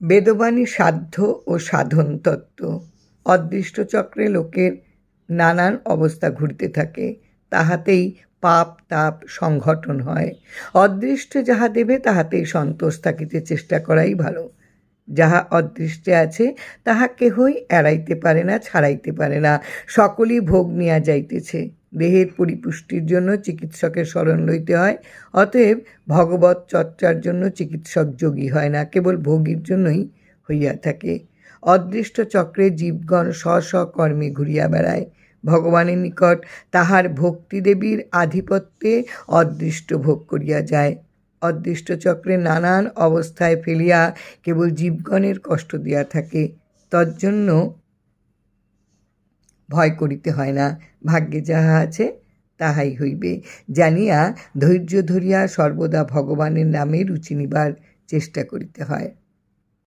বেদবাণী সাধ্য ও সাধন তত্ত্ব অদৃষ্ট চক্রে লোকের নানান অবস্থা ঘুরতে থাকে, তাহাতেই পাপ, তাপ, সংঘটন হয়। অদৃষ্ট যাহা দেবে, তাহাতেই সন্তোষ থাকিতে চেষ্টা করাই ভালো। যাহা অদৃষ্টে আছে, তাহা কেহই এড়াইতে পারে না, ছাড়াইতে পারে না। সকলই ভোগ নিয়া যাইতেছে। দেহের পরিপুষ্টির জন্য চিকিৎসকের শরণ লইতে হয়। অতএব ভগবত চর্চার জন্য চিকিৎসক যোগী হয় না, কেবল ভোগীর জন্যই হইয়া থাকে। অদৃষ্ট চক্রে জীবগণ স্ব স্ব কর্মে ঘুরিয়া বেড়ায়। ভগবানের নিকট তাহার ভক্তিদেবীর আধিপত্যে অদৃষ্ট ভোগ করিয়া যায়। অদৃষ্ট চক্রে নানান অবস্থায় ফেলিয়া কেবল জীবগণের কষ্ট দিয়া থাকে। তজ্জন্য ভয় করিতে হয় না। ভাগ্যে যাহা আছে, তাহাই হইবে। জানিয়া ধৈর্য ধরিয়া সর্বদা ভগবানের নামে রুচি নিবার চেষ্টা করিতে হয়।